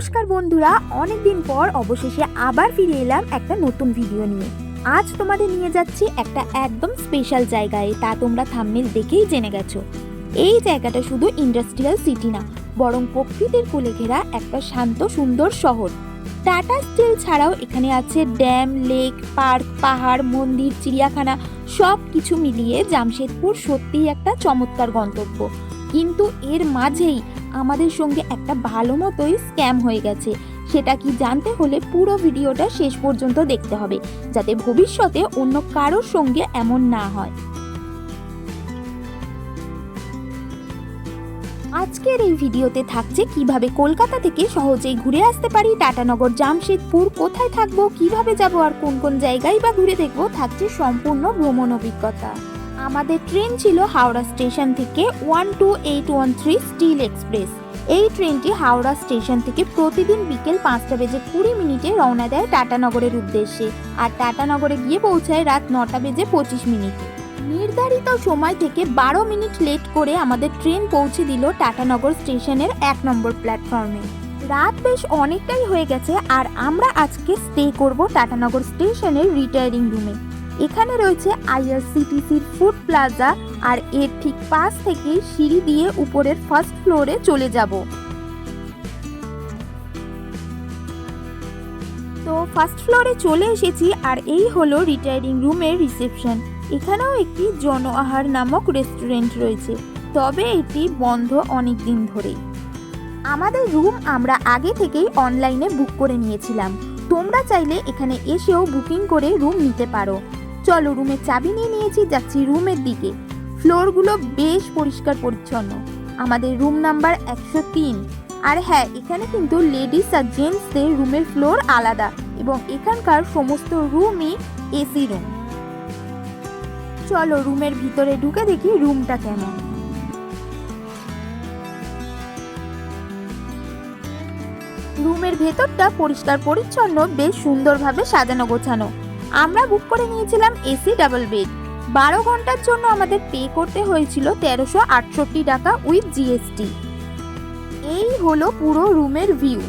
নমস্কার বন্ধুরা, অনেকদিন পর অবশেষে আবার ফিরে এলাম একটা নতুন ভিডিও নিয়ে। আজ তোমাদের নিয়ে যাচ্ছি একটা একদম স্পেশাল জায়গায়, তা তোমরা থাম্বনেল দেখেই জেনে গেছো। এই জায়গাটা শুধু ইন্ডাস্ট্রিয়াল সিটি না, বরং প্রকৃতির কোলে ঘেরা একটা শান্ত, সুন্দর শহর। টাটা স্টিল ছাড়াও এখানে আছে ড্যাম লেক পার্ক পাহাড়, মন্দির, চিড়িয়াখানা সব কিছু মিলিয়ে জামশেদপুর সত্যিই একটা চমৎকার গন্তব্য। কিন্তু এর মাঝেই আমাদের সঙ্গে একটা ভালো মতোই স্ক্যাম হয়ে গেছে। সেটা কি জানতে হলে পুরো ভিডিওটা শেষ পর্যন্ত দেখতে হবে, যাতে ভবিষ্যতে অন্য কারোর সঙ্গে এমন না হয়। আজকের এই ভিডিওতে থাকছে কীভাবে কলকাতা থেকে সহজেই ঘুরে আসতে পারি, টাটানগর, জামশেদপুর, কোথায় থাকব, কীভাবে যাব আর কোন কোন জায়গায় বা ঘুরে দেখব, থাকছে সম্পূর্ণ ভ্রমণ অভিজ্ঞতা। আমাদের ট্রেন ছিল হাওড়া স্টেশন থেকে one two eight one three steel express. এই ট্রেনটি হাওড়া স্টেশন থেকে প্রতিদিন বিকেল পাঁচটা বেজে কুড়ি মিনিটে রওনা দেয় টাটানগরের উদ্দেশ্যে আর টাটানগরে গিয়ে পৌঁছায় রাত নটা বেজে পঁচিশ মিনিটে। নির্ধারিত সময় থেকে বারো মিনিট লেট করে আমাদের ট্রেন পৌঁছে দিল টাটানগর স্টেশনের এক নম্বর প্ল্যাটফর্মে। রাত বেশ অনেকটাই হয়ে গেছে আর আমরা আজকে স্টে করব টাটানগর স্টেশনের রিটায়ারিং রুমে এখানে রয়েছে আইআরসিটিসির ফুড প্লাজা আর এর ঠিক পাশ থেকে সিঁড়ি দিয়ে উপরের ফার্স্ট ফ্লোরে চলে যাব। তো ফার্স্ট ফ্লোরে চলে এসেছি আর এই হলো রিটায়ারিং রুমের রিসেপশন। এখানেও একটি জন আহার নামক রেস্টুরেন্ট রয়েছে, তবে এটি বন্ধ অনেক দিন ধরেই। আমাদের রুম আমরা আগে থেকেই অনলাইনে বুক করে নিয়েছিলাম। তোমরা চাইলে এখানে এসেও বুকিং করে রুম নিতে পারো। চলো রুমের চাবি নিয়ে নিয়েছি, যাচ্ছি রুমের দিকে। ফ্লোরগুলো বেশ পরিষ্কার পরিচ্ছন্ন। আমাদের রুম নাম্বার একশো তিন। আর হ্যাঁ এখানে কিন্তু লেডিস আর জেন্টসদের রুমের ফ্লোর আলাদা এবং এখানকার সমস্ত রুমই এসি রুম। চলো রুমের ভিতরে ঢুকে দেখি রুমটা কেমন। রুমের ভেতরটা পরিষ্কার পরিচ্ছন্ন, বেশ সুন্দরভাবে সাজানো গোছানো। আমরা বুক করে নিয়েছিলাম এসি ডাবল বেড বারো ঘণ্টার জন্য আমাদের পে করতে হয়েছিল তেরোশো আটষট্টি টাকা উইথ জিএসটি এই হলো পুরো রুমের ভিউ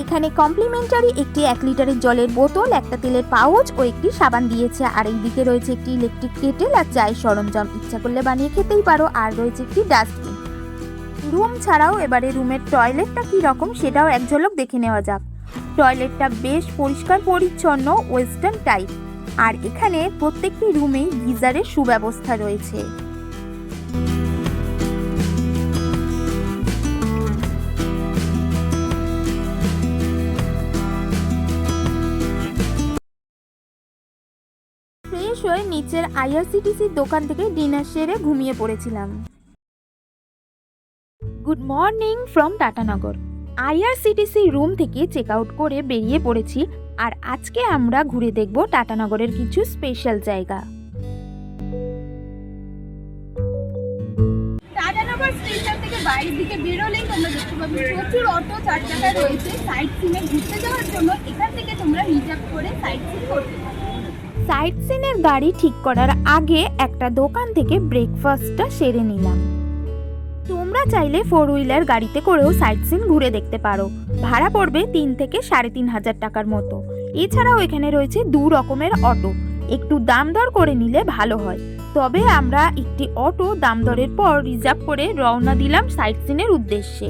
এখানে কমপ্লিমেন্টারি একটি এক লিটারের জলের বোতল, একটা তেলের পাউচ ও একটি সাবান দিয়েছে। আর এইদিকে রয়েছে একটি ইলেকট্রিক কেটেল আর চায়ের সরঞ্জাম। ইচ্ছা করলে বানিয়ে খেতেই পারো। আর রয়েছে একটি ডাস্টবিন রুম ছাড়াও এবারে রুমের টয়লেটটা কী রকম সেটাও এক ঝলক দেখে নেওয়া যাক। টয়লেটটা বেশ পরিষ্কার পরিচ্ছন্ন ওয়েস্টার্ন টাইপ। আর এখানে প্রত্যেকটি রুমেই গিজারের সুব্যবস্থা রয়েছে। হয়ে নিচের আইআরসিটিসির দোকান থেকে ডিনার সেরে ঘুমিয়ে পড়েছিলাম। Good morning from Tatanagar IRCTC room থেকে চেক আউট করে বেরিয়ে পড়েছি আর আজকে আমরা ঘুরে দেখব টাটানগরের কিছু স্পেশাল জায়গা। টাটানগর স্টেশন থেকে বাইরের দিকে বেরোলেই তোমরা দেখতে পাবে প্রচুর অটো চার চাকায় রয়েছে। সাইট সিনে ঘুরতে যাওয়ার জন্য এখান থেকে তোমরা রিজার্ভ করে সাইট সিন করতে পারো। সাইট সিনের গাড়ি ঠিক করার আগে একটা দোকান থেকে ব্রেকফাস্টটা সেরে নিলাম। তোমরা চাইলে ফোর হুইলার গাড়িতে করেও সাইট সিন ঘুরে দেখতে পারো। ভাড়া পড়বে তিন থেকে সাড়ে তিন হাজার টাকার মতো। এছাড়াও এখানে রয়েছে দু রকমের অটো একটু দাম দর করে নিলে ভালো হয়। তবে আমরা একটি অটো দাম দরের পর রিজার্ভ করে রওনা দিলাম সাইট সিনের উদ্দেশ্যে।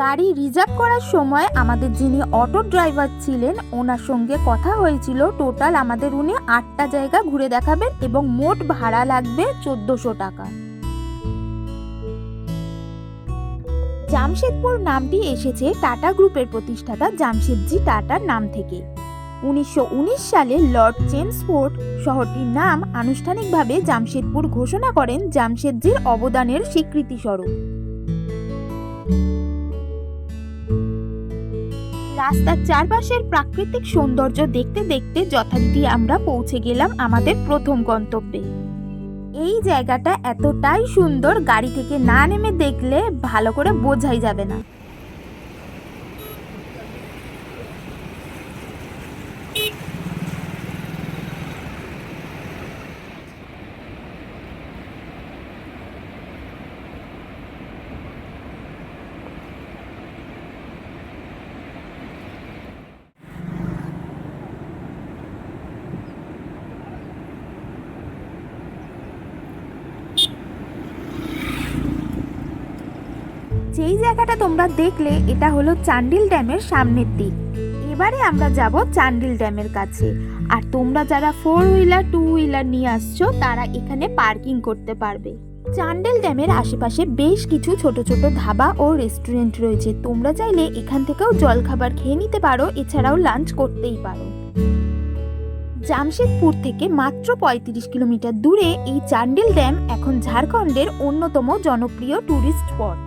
গাড়ি রিজার্ভ করার সময় আমাদের যিনি অটো ড্রাইভার ছিলেন, ওনার সঙ্গে কথা হয়েছিল। টোটাল আমাদের উনি আটটা জায়গা ঘুরে দেখাবেন এবং মোট ভাড়া লাগবে চোদ্দোশো টাকা। জামশেদপুর নামটি এসেছে টাটা গ্রুপের প্রতিষ্ঠাতা জামশেদজি টাটার নাম থেকে। উনিশশো উনিশ সালে লর্ড চেমসফোর্ড শহরটির নাম আনুষ্ঠানিকভাবে জামশেদপুর ঘোষণা করেন জামশেদজির অবদানের স্বীকৃতি স্বরূপ রাস্তার চারপাশের প্রাকৃতিক সৌন্দর্য দেখতে দেখতে যথারীতি আমরা পৌঁছে গেলাম আমাদের প্রথম গন্তব্যে। এই জায়গাটা এতটাই সুন্দর গাড়ি থেকে না নেমে দেখলে ভালো করে বোঝাই যাবে না যেই জায়গাটা তোমরা দেখলে, এটা হলো চান্ডিল ড্যামের সামনের দিক। এবারে আমরা যাব চান্ডিল ড্যামের কাছে। আর তোমরা যারা ফোর হুইলার টু হুইলার নিয়ে আসছো, তারা এখানে পার্কিং করতে পারবে। চান্ডেল ড্যামের আশেপাশে বেশ কিছু ছোট ছোট ধাবা ও রেস্টুরেন্ট রয়েছে। তোমরা চাইলে এখান থেকেও জলখাবার খেয়ে নিতে পারো, এছাড়াও লাঞ্চ করতেই পারো। জামশেদপুর থেকে মাত্র পঁয়ত্রিশ কিলোমিটার দূরে এই চান্ডিল ড্যাম এখন ঝাড়খণ্ডের অন্যতম জনপ্রিয় ট্যুরিস্ট স্পট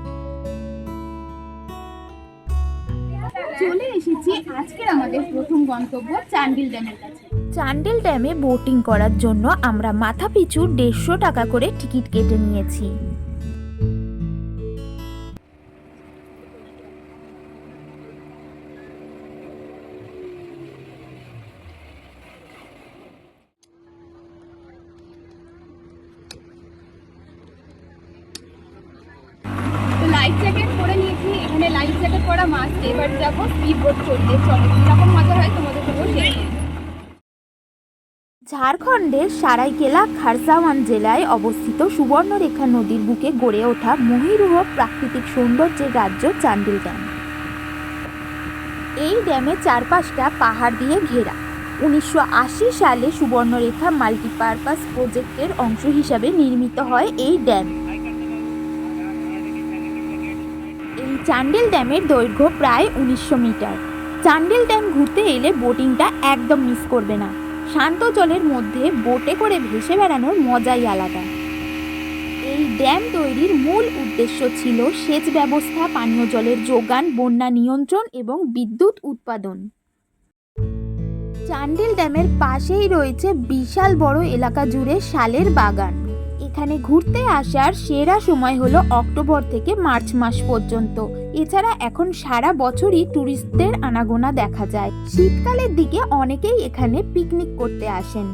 এসেছি। আজকের আমাদের প্রথম গন্তব্য চান্ডিল ড্যামের কাছে। চান্ডেল ড্যামে বোটিং করার জন্য আমরা মাথা পিছু দেড়শো টাকা করে টিকিট কেটে নিয়েছি। ঝাড়খণ্ডের সারাইকেলা খারসাওয়ান জেলায় অবস্থিত সুবর্ণরেখা নদীর বুকে গড়ে ওঠা মহিরুহ প্রাকৃতিক সৌন্দর্যের রাজ্য চান্ডিল ড্যাম এই ড্যামের চারপাশটা পাহাড় দিয়ে ঘেরা। উনিশশো আশি সালে সুবর্ণরেখা মাল্টিপারপাস প্রজেক্টের অংশ হিসাবে নির্মিত হয় এই ড্যাম। এই চান্ডেল ড্যামের দৈর্ঘ্য প্রায় উনিশশো মিটার। চান্ডেল ড্যাম ঘুরতে এলে বোটিংটা একদম মিস করবে না। শান্ত জলের মধ্যে বোটে করে ভেসে বেড়ানোর মজাই আলাদা। এই ড্যাম তৈরির মূল উদ্দেশ্য ছিল সেচ ব্যবস্থা, পানীয় জলের যোগান, বন্যা নিয়ন্ত্রণ এবং বিদ্যুৎ উৎপাদন। চান্ডিল ড্যামের পাশেই রয়েছে বিশাল বড় এলাকা জুড়ে শালের বাগান। এখানে ঘুরতে আসার সেরা সময় হলো অক্টোবর থেকে মার্চ মাস পর্যন্ত। এছাড়া এখন সারা বছরই ট্যুরিস্টদের আনাগোনা দেখা যায়। শীতকালের দিকে অনেকেই এখানে পিকনিক করতে আসেন।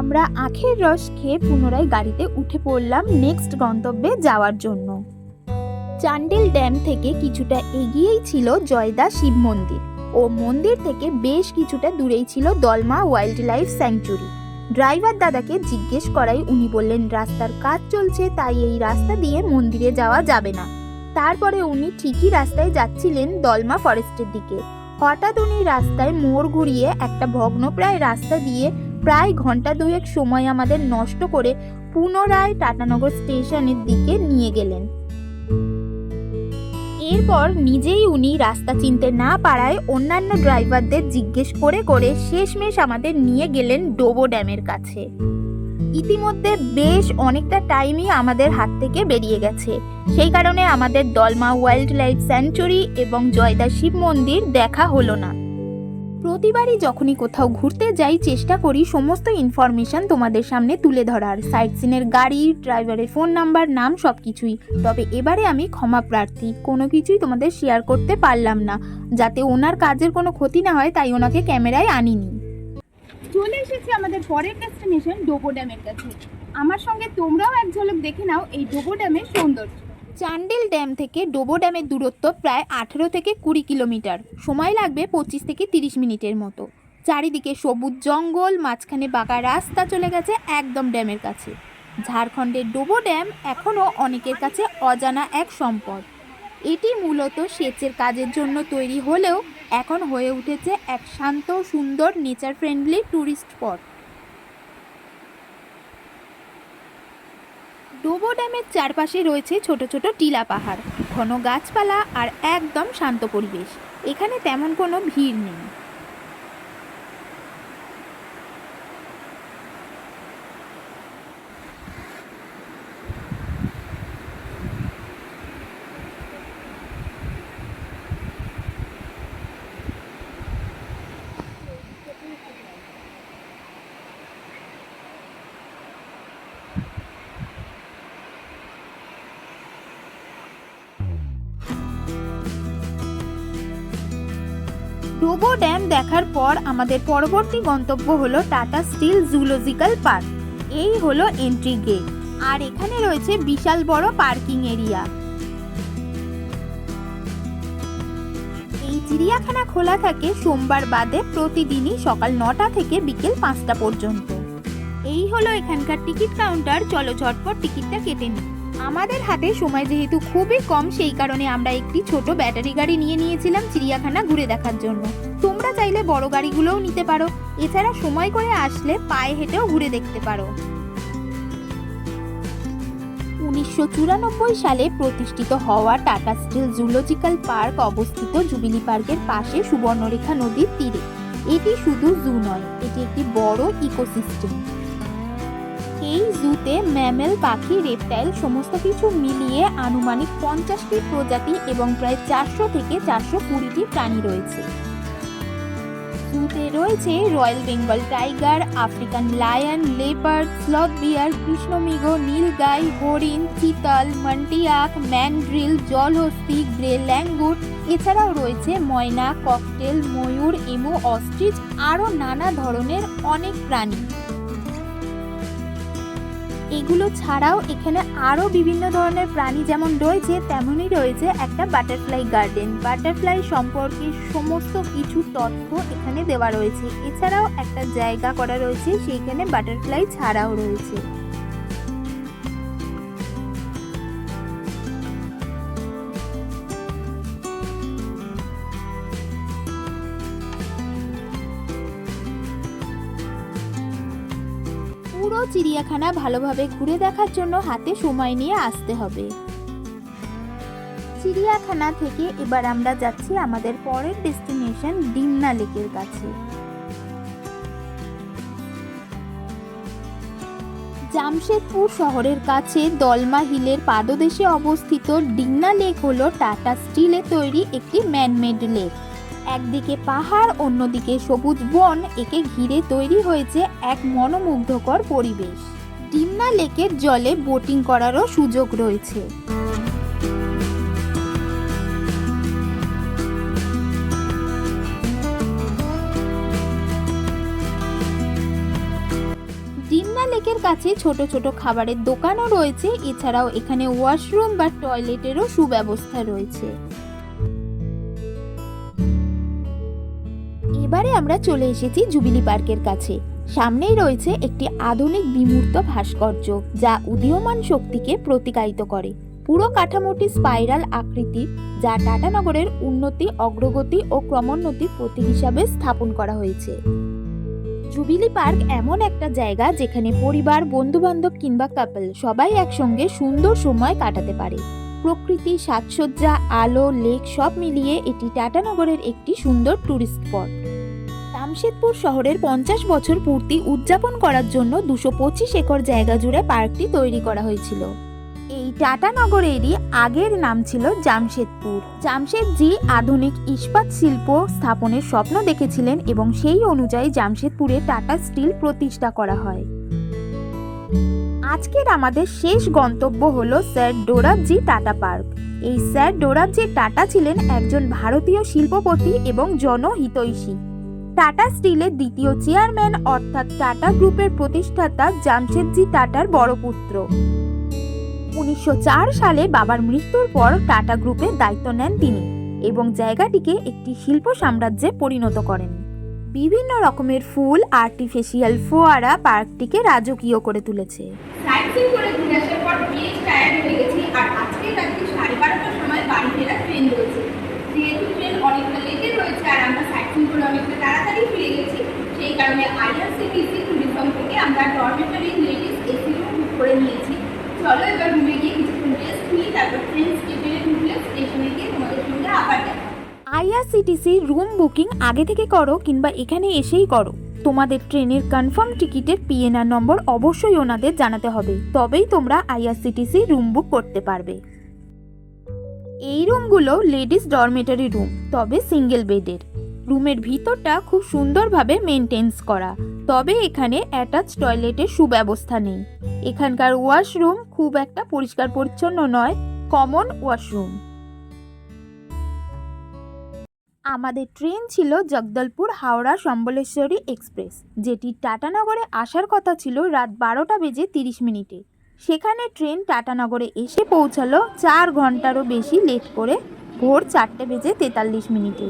আমরা আখের রস খেয়ে পুনরায় গাড়িতে উঠে পড়লাম নেক্সট গন্তব্যে যাওয়ার জন্য। চান্ডেল ড্যাম থেকে কিছুটা এগিয়েই ছিল জয়দা শিব মন্দির। ও মন্দির থেকে বেশ কিছুটা দূরেই ছিল Dalma wildlife sanctuary. Driver দাদাকে জিজ্ঞেস করাই উনি বললেন, রাস্তার কাজ চলছে, তাই এই রাস্তা দিয়ে মন্দিরে যাওয়া যাবে না। তারপরে উনি ঠিকই রাস্তায় যাচ্ছিলেন দলমা ফরেস্টের দিকে। হঠাৎ উনি রাস্তায় মোড় ঘুরিয়ে একটা ভগ্নপ্রায় রাস্তা দিয়ে প্রায় ঘণ্টা দুয়েক সময় আমাদের নষ্ট করে পুনরায় টাটানগর স্টেশনের দিকে নিয়ে গেলেন। এরপর নিজেই উনি রাস্তা চিনতে না পারায় অন্যান্য ড্রাইভারদের জিজ্ঞেস করে করে শেষমেশ আমাদের নিয়ে গেলেন ডোবো ড্যামের কাছে। ইতিমধ্যে বেশ অনেকটা টাইমই আমাদের হাত থেকে বেরিয়ে গেছে। সেই কারণে আমাদের দলমা ওয়াইল্ড লাইফ স্যাঞ্চুরি এবং জয়দা শিব মন্দির দেখা হলো না। প্রতিবারই যখনই কোথাও ঘুরতে যাই, চেষ্টা করি সমস্ত ইনফরমেশন তোমাদের সামনে তুলে ধরার। সাইট সিনের গাড়ি ড্রাইভারের ফোন নাম্বার নাম সব কিছুই তবে এবারে আমি ক্ষমা প্রার্থী। কোনো কিছুই তোমাদের শেয়ার করতে পারলাম না। যাতে ওনার কাজের কোনো ক্ষতি না হয়, তাই ওনাকে ক্যামেরায় আনিনি। চলে এসেছি আমাদের পরের ডেস্টিনেশন ডোবো ড্যামের কাছে। আমার সঙ্গে তোমরাও এক ঝলক দেখে নাও এই ডোবো ড্যামের সৌন্দর্য। চান্ডিল ড্যাম থেকে ডোবো ড্যামের দূরত্ব প্রায় আঠেরো থেকে কুড়ি কিলোমিটার। সময় লাগবে পঁচিশ থেকে তিরিশ মিনিটের মতো। চারিদিকে সবুজ জঙ্গল, মাঝখানে বাঁকা রাস্তা চলে গেছে একদম ড্যামের কাছে। ঝাড়খণ্ডের ডোবো ড্যাম এখনও অনেকের কাছে অজানা এক সম্পদ। এটি মূলত সেচের কাজের জন্য তৈরি হলেও এখন হয়ে উঠেছে এক শান্ত, সুন্দর nature friendly tourist spot Dobo ড্যামের চারপাশে রয়েছে ছোট ছোট টিলা পাহাড়, ঘন গাছপালা আর একদম শান্ত পরিবেশ। এখানে তেমন কোনো ভিড় নেই। ডোবো ড্যাম দেখার পর আমাদের পরবর্তী গন্তব্য হলো টাটা স্টিল জুলজিক্যাল পার্ক। এই হলো এন্ট্রি গেট আর এখানে রয়েছে বিশাল বড় পার্কিং এরিয়া। এই চিড়িয়াখানা খোলা থাকে সোমবার বাদে প্রতিদিনই সকাল নটা থেকে বিকেল পাঁচটা পর্যন্ত। এই হলো এখানকার টিকিট কাউন্টার। চলো ঝটপট টিকিটটা কেটে নিই। আমাদের হাতে সময় যেহেতু খুবই কম, সেই কারণে আমরা একটি ছোট ব্যাটারি গাড়ি নিয়ে নিয়েছিলাম চিড়িয়াখানা ঘুরে দেখার জন্য। তোমরা চাইলে বড় গাড়িগুলোও নিতে পারো। এছাড়া সময় করে আসলে পায়ে হেঁটেও ঘুরে দেখতে পারো। উনিশশো চুরানব্বই সালে প্রতিষ্ঠিত হওয়া টাটা স্টিল জুলজিক্যাল পার্ক অবস্থিত জুবিলি পার্কের পাশে সুবর্ণরেখা নদীর তীরে। এটি শুধু জু নয়, এটি একটি বড় ইকোসিস্টেম। এই জুতে ম্যামেল, পাখি, রেপটাইল সমস্ত কিছু মিলিয়ে আনুমানিক পঞ্চাশটি প্রজাতি এবং প্রায় চারশো থেকে চারশো কুড়িটি প্রাণী রয়েছে। জুতে রয়েছে royal Bengal tiger, African lion, leopard, sloth bear কৃষ্ণমৃগ নীলগাই, হরিণ, চিতাল, মন্টিয়াক, ম্যানড্রিল, জলহস্তি, গ্রে ল্যাঙ্গুর এছাড়াও রয়েছে ময়না, ককটেল, ময়ূর, এমো, অস্ট্রিচ, আরও নানা ধরনের অনেক প্রাণী। এগুলো ছাড়াও এখানে আরও বিভিন্ন ধরনের প্রাণী যেমন রয়েছে, তেমনই রয়েছে একটা বাটারফ্লাই গার্ডেন বাটারফ্লাই সম্পর্কে সমস্ত কিছু তথ্য এখানে দেওয়া রয়েছে। এছাড়াও একটা জায়গা করা রয়েছে, সেইখানে বাটারফ্লাই ছাড়াও রয়েছে। চিড়িয়াখানা ভালোভাবে ঘুরে দেখার জন্য হাতে সময় নিয়ে আসতে হবে। চিড়িয়াখানা থেকে এবার আমরা যাচ্ছি আমাদের পরের ডেস্টিনেশন ডিমনা লেকের কাছে। জামশেদপুর শহরের কাছে দলমা হিলের পাদদেশে অবস্থিত ডিমনা লেক হলো টাটা স্টিলে তৈরি একটি ম্যানমেড লেক। একদিকে পাহাড়, অন্যদিকে সবুজ বন, একে ঘিরে তৈরি হয়েছে এক মনোমুগ্ধকর পরিবেশ। ডিমনা লেকের জলে বোটিং করারও সুযোগ রয়েছে। ডিমনা লেকের কাছে ছোট ছোট খাবারের দোকানও রয়েছে। এছাড়াও এখানে ওয়াশরুম বা টয়লেটেরও সুব্যবস্থা রয়েছে। এবারে আমরা চলে এসেছি জুবিলি পার্কের কাছে। সামনেই রয়েছে একটি আধুনিক বিমূর্ত ভাস্কর্য, যা উদীয়মান শক্তিকে প্রতিকায়িত করে। পুরো কাঠামোটি স্পাইরাল আকৃতি, যা টাটানগরের উন্নতি, অগ্রগতি ও ক্রমোন্নতির প্রতীক হিসাবে স্থাপন করা হয়েছে। জুবিলি পার্ক এমন একটা জায়গা যেখানে পরিবার, বন্ধুবান্ধব কিংবা কাপল সবাই একসঙ্গে সুন্দর সময় কাটাতে পারে। প্রকৃতি, সাজসজ্জা, আলো লেক সব মিলিয়ে এটি টাটানগরের একটি সুন্দর ট্যুরিস্ট স্পট জামশেদপুর শহরের পঞ্চাশ বছর পূর্তি উদযাপন করার জন্য দুশো পঁচিশ একর জায়গা জুড়ে পার্কটি তৈরি করা হয়েছিল। এই টাটানগরেরই আগের নাম ছিল জামশেদপুর। জামশেদজি আধুনিক ইস্পাত শিল্প স্থাপনের স্বপ্ন দেখেছিলেন এবং সেই অনুযায়ী জামশেদপুরে টাটা স্টিল প্রতিষ্ঠা করা হয়। আজকের আমাদের শেষ গন্তব্য হল স্যার ডোরাবজি টাটা পার্ক। এই স্যার ডোরাবজি টাটা ছিলেন একজন ভারতীয় শিল্পপতি এবং জনহিতৈষী। টাটা স্টিলের দ্বিতীয় চেয়ারম্যান অর্থাৎ টাটা গ্রুপের প্রতিষ্ঠাতা জামশেদজি টাটার বড় পুত্র। উনিশশো চার সালে বাবার মৃত্যুর পর টাটা গ্রুপের দায়িত্ব নেন তিনি এবং জায়গাটিকে একটি শিল্প সাম্রাজ্যে পরিণত করেন। বিভিন্ন রকমের ফুল, আর্টিফিশিয়াল ফোয়ারা পার্কটিকে রাজকীয় করে তুলেছে। আর আজকে সাড়ে বারোটার সময় বাড়ি ফেরার ট্রেন রয়েছে। যেহেতু ট্রেন অনেকটা লেটে রয়েছে আর আমরা সাইট করে অনেকটা তাড়াতাড়ি ফিরে গেছি, সেই কারণে আইআরসিটিসি ট্যুরিজম থেকে আমরা dormitory ladies AC room book করে নিয়েছি। চলো এবার গিয়ে কিছুক্ষণ রেস্ট নিই তারপর ট্রেন স্টেশনে ঢুকলে স্টেশনে গিয়ে তোমাদের সঙ্গে আবার আইআরসিটিসি রুম বুকিং আগে থেকে করো কিংবা এখানে এসেই করো। তোমাদের ট্রেনের কনফার্ম টিকিটের পিএনআর নম্বর অবশ্যই ওনাদের জানাতে হবে, তবেই তোমরা আইআরসিটিসি রুম বুক করতে পারবে। এই রুমগুলো লেডিস ডরমেটরি রুম, তবে সিঙ্গেল বেডের। রুমের ভিতরটা খুব সুন্দরভাবে মেনটেন্স করা, তবে এখানে অ্যাটাচ টয়লেটের সুব্যবস্থা নেই। এখানকার ওয়াশরুম খুব একটা পরিষ্কার পরিচ্ছন্ন নয়, কমন ওয়াশরুম। আমাদের ট্রেন ছিল জগদলপুর হাওড়া সম্বলেশ্বরী এক্সপ্রেস, যেটি টাটানগরে আসার কথা ছিল রাত বারোটা বেজে তিরিশ মিনিটে। সেখানে ট্রেন টাটানগরে এসে পৌঁছালো চার ঘন্টারও বেশি লেট করে ভোর চারটে বেজে তেতাল্লিশ মিনিটে।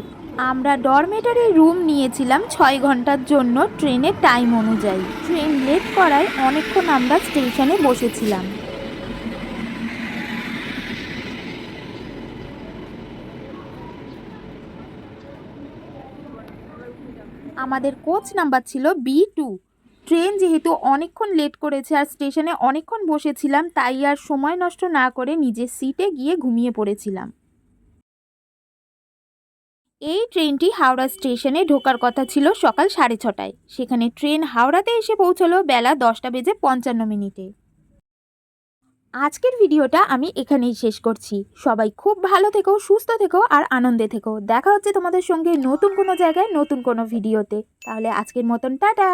আমরা ডরমেটারি রুম নিয়েছিলাম ছয় ঘণ্টার জন্য ট্রেনের টাইম অনুযায়ী। ট্রেন লেট করায় অনেকক্ষণ আমরা স্টেশনে বসেছিলাম। আমাদের কোচ নাম্বার ছিল বি টু। ট্রেন যেহেতু অনেকক্ষণ লেট করেছে আর স্টেশনে অনেকক্ষণ বসেছিলাম, তাই আর সময় নষ্ট না করে নিজের সিটে গিয়ে ঘুমিয়ে পড়েছিলাম। এই ট্রেনটি হাওড়া স্টেশনে ঢোকার কথা ছিল সকাল সাড়ে ছটায়। সেখানে ট্রেন হাওড়াতে এসে পৌঁছলো বেলা দশটা বেজে পঞ্চান্ন মিনিটে। আজকের ভিডিওটা আমি এখানেই শেষ করছি। সবাই খুব ভালো থেকো, সুস্থ থেকো আর আনন্দে থেকো। দেখা হচ্ছে তোমাদের সঙ্গে নতুন কোনো জায়গায় নতুন কোনো ভিডিওতে। তাহলে আজকের মতন টাটা!